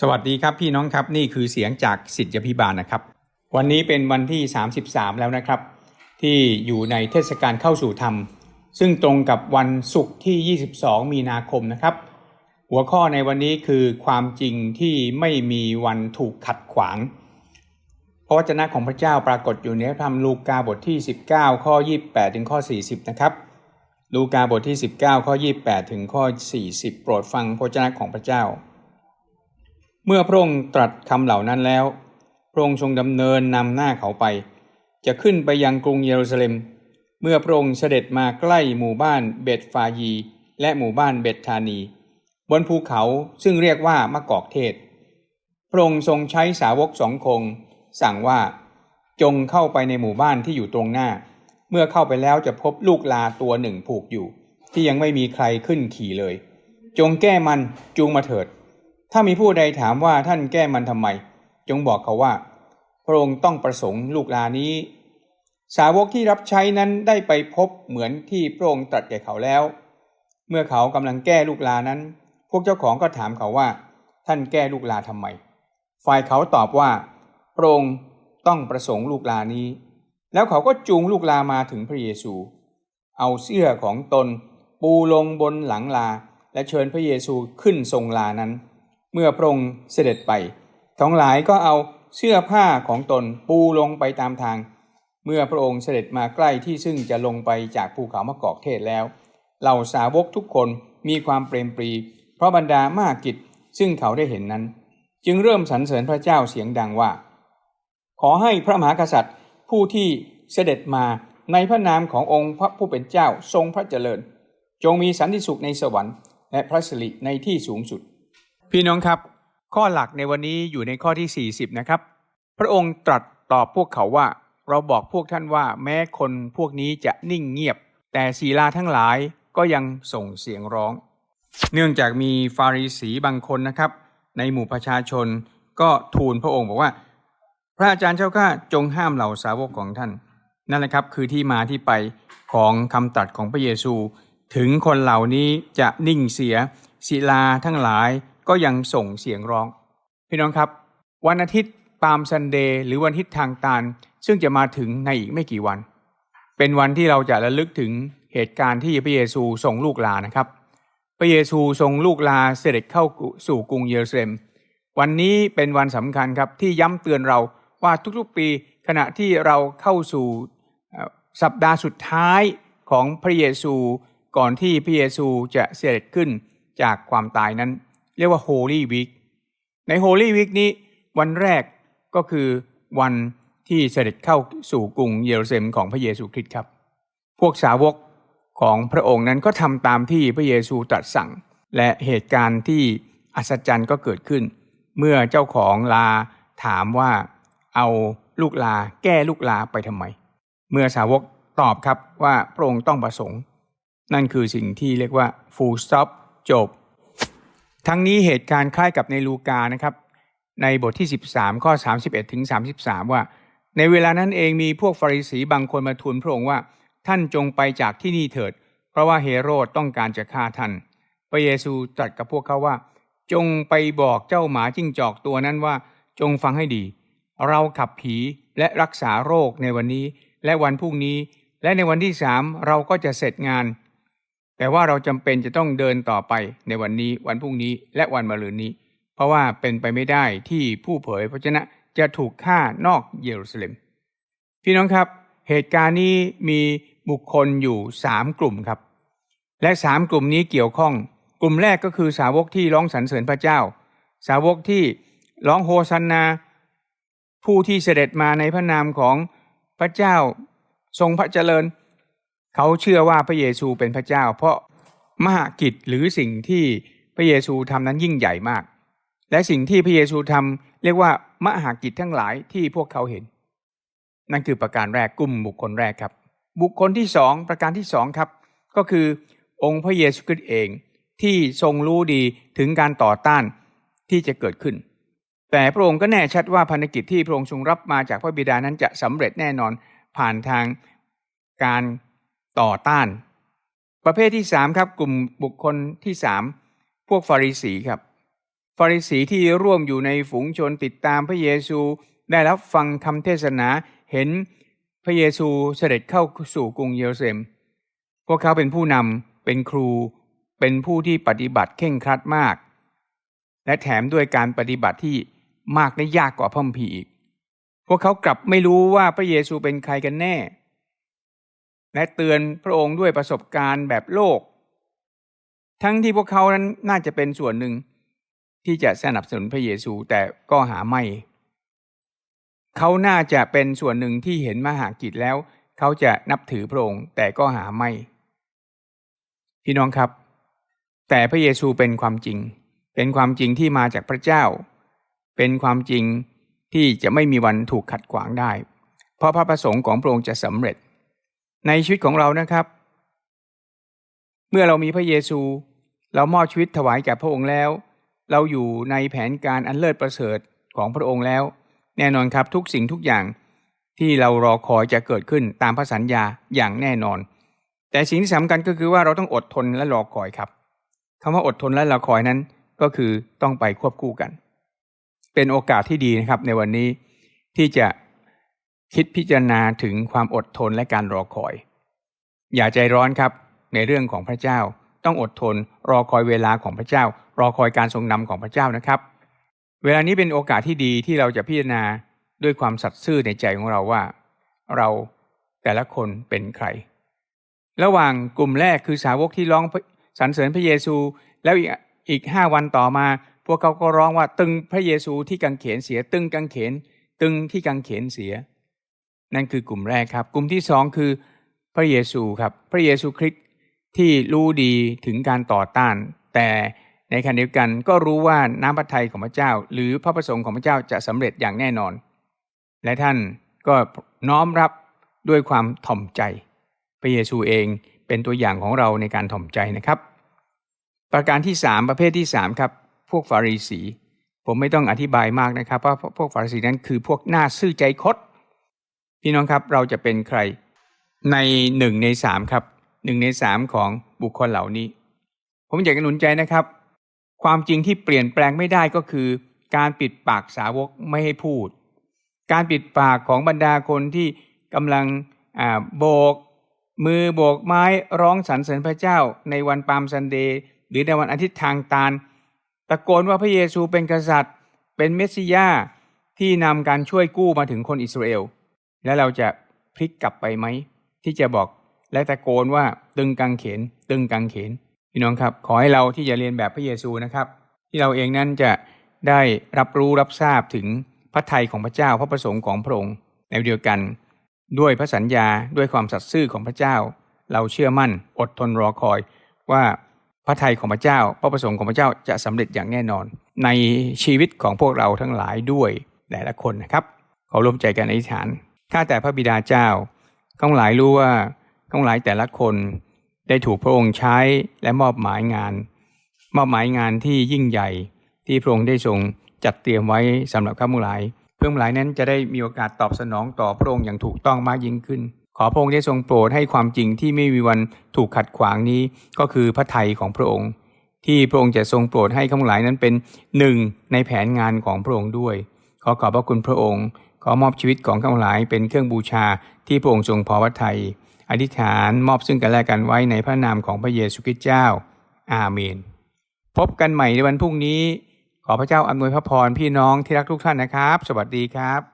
สวัสดีครับพี่น้องครับนี่คือเสียงจากสิทธิพิบาลนะครับ วันนี้เป็นวันที่ 33 แล้วนะครับ ที่อยู่ในเทศกาลเข้าสู่ธรรม ซึ่งตรงกับวันศุกร์ที่ 22 มีนาคมนะครับ หัวข้อในวันนี้คือความจริงที่ไม่มีวันถูกขัดขวาง พระวจนะของพระเจ้าปรากฏอยู่ในพระธรรมลูกาบทที่ 19 ข้อ 28 ถึงข้อ 40 นะครับ ลูกาบทที่ 19 ข้อ 28 ถึงข้อ 40 โปรดฟังพระวจนะของพระเจ้า เมื่อพระองค์ตรัสคำเหล่านั้นแล้ว พระองค์ทรงดำเนินนำหน้าเขาไป จะขึ้นไปยังกรุงเยรูซาเล็ม เมื่อพระองค์เสด็จมาใกล้หมู่บ้านเบตฟายี และหมู่บ้านเบตธานี บนภูเขาซึ่งเรียกว่ามะกอกเทศ พระองค์ทรงใช้สาวกสองคง สั่งว่าจงเข้าไปในหมู่บ้านที่อยู่ตรงหน้า เมื่อเข้าไปแล้วจะพบลูกลาตัวหนึ่งผูกอยู่ ที่ยังไม่มีใครขึ้นขี่เลย จงแก้มันจูงมาเถิด ถ้ามีผู้ใดถามว่าท่านแก้มันทำไม จงบอกเขาว่า พระองค์ต้องประสงค์ลูกลานี้ สาวกที่รับใช้นั้นได้ไปพบเหมือนที่พระองค์ตรัสแก่เขาแล้ว เมื่อเขากำลังแก้ลูกลานั้น พวกเจ้าของก็ถามเขาว่า ท่านแก้ลูกลาทำไม ฝ่ายเขาตอบว่า พระองค์ต้องประสงค์ลูกลานี้ แล้วเขาก็จูงลูกลามาถึงพระเยซู เอาเสื้อของตนปูลงบนหลังลา และเชิญพระเยซูขึ้นทรงลานั้น เมื่อพระองค์เสด็จไป ทั้งหลายก็เอาเสื้อผ้าของตนปูลงไปตามทาง เมื่อพระองค์เสด็จมาใกล้ที่ซึ่งจะลงไปจากภูเขามะกอกเทศแล้ว เหล่าสาวกทุกคนมีความเปรมปรี เพราะบรรดามากกิจซึ่งเขาได้เห็นนั้น จึงเริ่มสรรเสริญพระเจ้าเสียงดังว่า ขอให้พระมหากษัตริย์ ผู้ที่เสด็จมาในพระนามขององค์พระผู้เป็นเจ้าทรงพระเจริญ จงมีสันติสุขในสวรรค์ และพระสิริในที่สูงสุด พี่น้องครับ ข้อหลักในวันนี้อยู่ในข้อที่ 40 นะครับ พระองค์ตรัสตอบพวกเขาว่า เราบอกพวกท่านว่าแม้คนพวกนี้จะนิ่งเงียบ แต่ศีลาทั้งหลายก็ยังส่งเสียงร้อง เนื่องจากมีฟาริสีบางคนนะครับ ในหมู่ประชาชนก็ทูลพระองค์บอกว่า พระอาจารย์เจ้าข้าจงห้ามเหล่าสาวกของท่าน นั่นแหละครับคือที่มาที่ไปของคำตรัสของพระเยซู ถึงคนเหล่านี้จะนิ่งเสียศิลาทั้งหลาย ก็ยังส่งเสียงร้อง พี่น้องครับ วันอาทิตย์ปามซันเดย์หรือวันอาทิตย์ทางตาลซึ่งจะมาถึงในอีกไม่กี่วัน เป็นวันที่เราจะระลึกถึงเหตุการณ์ที่พระเยซูทรงลูกลานะครับ พระเยซูทรงลูกลาเสด็จเข้าสู่กรุงเยรูซาเล็ม วันนี้เป็นวันสำคัญครับที่ย้ำเตือนเราว่าทุกๆปีขณะที่เราเข้าสู่สัปดาห์สุดท้ายของพระเยซูก่อนที่พระเยซูจะเสด็จขึ้นจากความตายนั้น เรียกว่า Holy Week ใน Holy Week นี้วันแรกก็คือวันที่เสด็จเข้าสู่กรุงเยรูซาเล็มของพระเยซูคริสต์ครับ พวกสาวกของพระองค์นั้นก็ทำตามที่พระเยซูตรัสสั่ง และเหตุการณ์ที่อัศจรรย์ก็เกิดขึ้น เมื่อเจ้าของลาถามว่าเอาลูกลาแก้ลูกลาไปทำไม เมื่อสาวกตอบครับว่าพระองค์ต้องประสงค์ นั่นคือสิ่งที่เรียกว่า full stop จบ ทั้งนี้เหตุการณ์คล้ายกับในลูกานะครับในบทที่ 13 ข้อ 31 ถึง 33 ว่า ในเวลานั้นเองมีพวกฟาริสีบางคนมาทูลพระองค์ว่า ท่านจงไปจากที่นี่เถิด เพราะว่าเฮโรดต้องการจะฆ่าท่าน พระเยซูตรัสกับพวกเขาว่า จงไปบอกเจ้าหมาจิ้งจอกตัวนั้นว่า จงฟังให้ดี เราขับผีและรักษาโรคในวันนี้ และวันพรุ่งนี้ และในวันที่สามเราก็จะเสร็จงาน แต่ว่าเราจำเป็นจะต้องเดินต่อไปในวันนี้วันพรุ่งนี้และวันมะรืนนี้ เพราะว่าเป็นไปไม่ได้ที่ผู้เผยพระชนะจะถูกฆ่านอกเยรูซาเล็ม พี่น้องครับ เหตุการณ์นี้มีบุคคลอยู่สามกลุ่มครับ และสามกลุ่มนี้เกี่ยวข้อง กลุ่มแรกก็คือสาวกที่ร้องสรรเสริญพระเจ้า สาวกที่ร้องโฮซันนา ผู้ที่เสด็จมาในพระนามของพระเจ้าทรงพระเจริญ เขาเชื่อว่าพระเยซูเป็นพระเจ้า เพราะมหากิจหรือสิ่งที่พระเยซูทำนั้นยิ่งใหญ่มาก และสิ่งที่พระเยซูทำเรียกว่ามหากิจทั้งหลายที่พวกเขาเห็น นั่นคือประการแรกกลุ่มบุคคลแรกครับ บุคคลที่สองประการที่สองครับ ก็คือองค์พระเยซูคริสต์เองที่ทรงรู้ดีถึงการต่อต้านที่จะเกิดขึ้น แต่พระองค์ก็แน่ชัดว่าภารกิจที่พระองค์ทรงรับมาจากพระบิดานั้นจะสำเร็จแน่นอนผ่านทางการ ต่อต้าน ประเภทที่สามครับกลุ่มบุคคลที่สามพวกฟาริสีครับ ฟาริสีที่ร่วมอยู่ในฝูงชนติดตามพระเยซูได้รับฟังคำเทศนาเห็นพระเยซูเสด็จเข้าสู่กรุงเยรูซาเล็ม พวกเขาเป็นผู้นำเป็นครู เป็นผู้ที่ปฏิบัติเข่งครัดมาก และแถมด้วยการปฏิบัติที่มากและยากกว่าพระคัมภีร์อีก พวกเขากลับไม่รู้ว่าพระเยซูเป็นใครกันแน่ และเตือนพระองค์ด้วยประสบการณ์แบบโลก ทั้งที่พวกเขานั้นน่าจะเป็นส่วนหนึ่งที่จะสนับสนุนพระเยซูแต่ก็หาไม่ เขาน่าจะเป็นส่วนหนึ่งที่เห็นมหากิจแล้ว เขาจะนับถือพระองค์แต่ก็หาไม่ พี่น้องครับ แต่พระเยซูเป็นความจริง เป็นความจริงที่มาจากพระเจ้า เป็นความจริงที่จะไม่มีวันถูกขัดขวางได้ เพราะพระประสงค์ของพระองค์จะสำเร็จ ในชีวิตของเรานะครับ เมื่อเรามีพระเยซู เรามอบชีวิตถวายแก่พระองค์แล้ว เราอยู่ในแผนการอันเลิศประเสริฐของพระองค์แล้ว แน่นอนครับทุกสิ่งทุกอย่างที่เรารอคอยจะเกิดขึ้นตามพระสัญญาอย่างแน่นอน แต่สิ่งที่สำคัญก็คือว่าเราต้องอดทนและรอคอยครับคำว่าอดทนและรอคอยนั้นก็คือต้องไปควบคู่กัน เป็นโอกาสที่ดีนะครับในวันนี้ที่จะ คิดพิจารณาถึงความอดทนและการรอคอย อย่าใจร้อนครับ ในเรื่องของพระเจ้า ต้องอดทนรอคอยเวลาของพระเจ้า รอคอยการทรงนำของพระเจ้านะครับ เวลานี้เป็นโอกาสที่ดีที่เราจะพิจารณาด้วยความสัตย์ซื่อในใจของเราว่า เราแต่ละคนเป็นใคร ระหว่างกลุ่มแรกคือสาวกที่ร้องสรรเสริญพระเยซู แล้วอีกอีกห้าวันต่อมา พวกเขาก็ร้องว่าตึงพระเยซูที่กังเขนเสีย ตึงกังเขน ตึงที่กังเขนเสีย นั่นคือกลุ่มแรกครับ กลุ่มที่สองคือพระเยซูครับ พระเยซูคริสต์ที่รู้ดีถึงการต่อต้าน แต่ในขณะเดียวกันก็รู้ว่าน้ำพระทัยของพระเจ้า หรือพระประสงค์ของพระเจ้าจะสำเร็จอย่างแน่นอน และท่านก็น้อมรับด้วยความถ่อมใจ พระเยซูเองเป็นตัวอย่างของเราในการถ่อมใจนะครับ ประการที่สามประเภทที่สามครับพวกฟาริสี ผมไม่ต้องอธิบายมากนะครับว่าพวกฟาริสีนั้นคือพวกหน้าซื่อใจคด พี่น้องครับเราจะเป็นใครในหนึ่งในสามครับหนึ่งในสามของบุคคลเหล่านี้ ผมอยากจะหนุนใจนะครับ ความจริงที่เปลี่ยนแปลงไม่ได้ก็คือ การปิดปากสาวกไม่ให้พูด การปิดปากของบรรดาคนที่กำลังโบก มือโบกไม้ร้องสรรเสริญพระเจ้าในวันปามซันเดย์หรือในวันอาทิตย์ทางตาลตะโกนว่าพระเยซูเป็นกษัตริย์ เป็นเมสสิยาที่นำการช่วยกู้มาถึงคนอิสราเอล และเราจะพลิกกลับไปไหม ที่จะบอกและตะโกนว่าตึงกังเขน ตึงกังเขนพี่น้องครับ ขอให้เราที่จะเรียนแบบพระเยซูนะครับ ที่เราเองนั้นจะได้รับรู้รับทราบถึงพระทัยของพระเจ้าพระประสงค์ของพระองค์ในเดียวกัน ด้วยพระสัญญาด้วยความสัตย์ซื่อของพระเจ้า เราเชื่อมั่นอดทนรอคอยว่าพระทัยของพระเจ้า พระประสงค์ของพระเจ้าจะสำเร็จอย่างแน่นอน ในชีวิตของพวกเราทั้งหลายด้วยแต่ละคนนะครับขอร่วมใจกันอธิษฐาน ข้าแต่พระบิดาเจ้าทั้งหลายรู้ว่าทั้งหลายแต่ละคนได้ถูกพระองค์ใช้และมอบหมายงาน มอบหมายงานที่ยิ่งใหญ่ที่พระองค์ได้ทรงจัดเตรียมไว้สำหรับข้ามุหลาย เพื่อหลายนั้นจะได้มีโอกาสตอบสนองต่อพระองค์อย่างถูกต้องมากยิ่งขึ้น ขอพระองค์ได้ทรงโปรดให้ความจริงที่ไม่มีวันถูกขัดขวางนี้ก็คือพระทัยของพระองค์ ที่พระองค์จะทรงโปรดให้ข้ามุหลายนั้นเป็นหนึ่งในแผนงานของพระองค์ด้วย ขอขอบพระคุณพระองค์ ขอมอบชีวิตของข้าพเจ้าเป็นเครื่องบูชาที่พระองค์ทรงพอพระทัยอธิษฐานมอบซึ่งกันและกันไว้ในพระนามของพระเยซูคริสต์เจ้า อาเมน พบกันใหม่ในวันพรุ่งนี้ ขอพระเจ้าอำนวยพระพรพี่น้องที่รักทุกท่านนะครับ สวัสดีครับ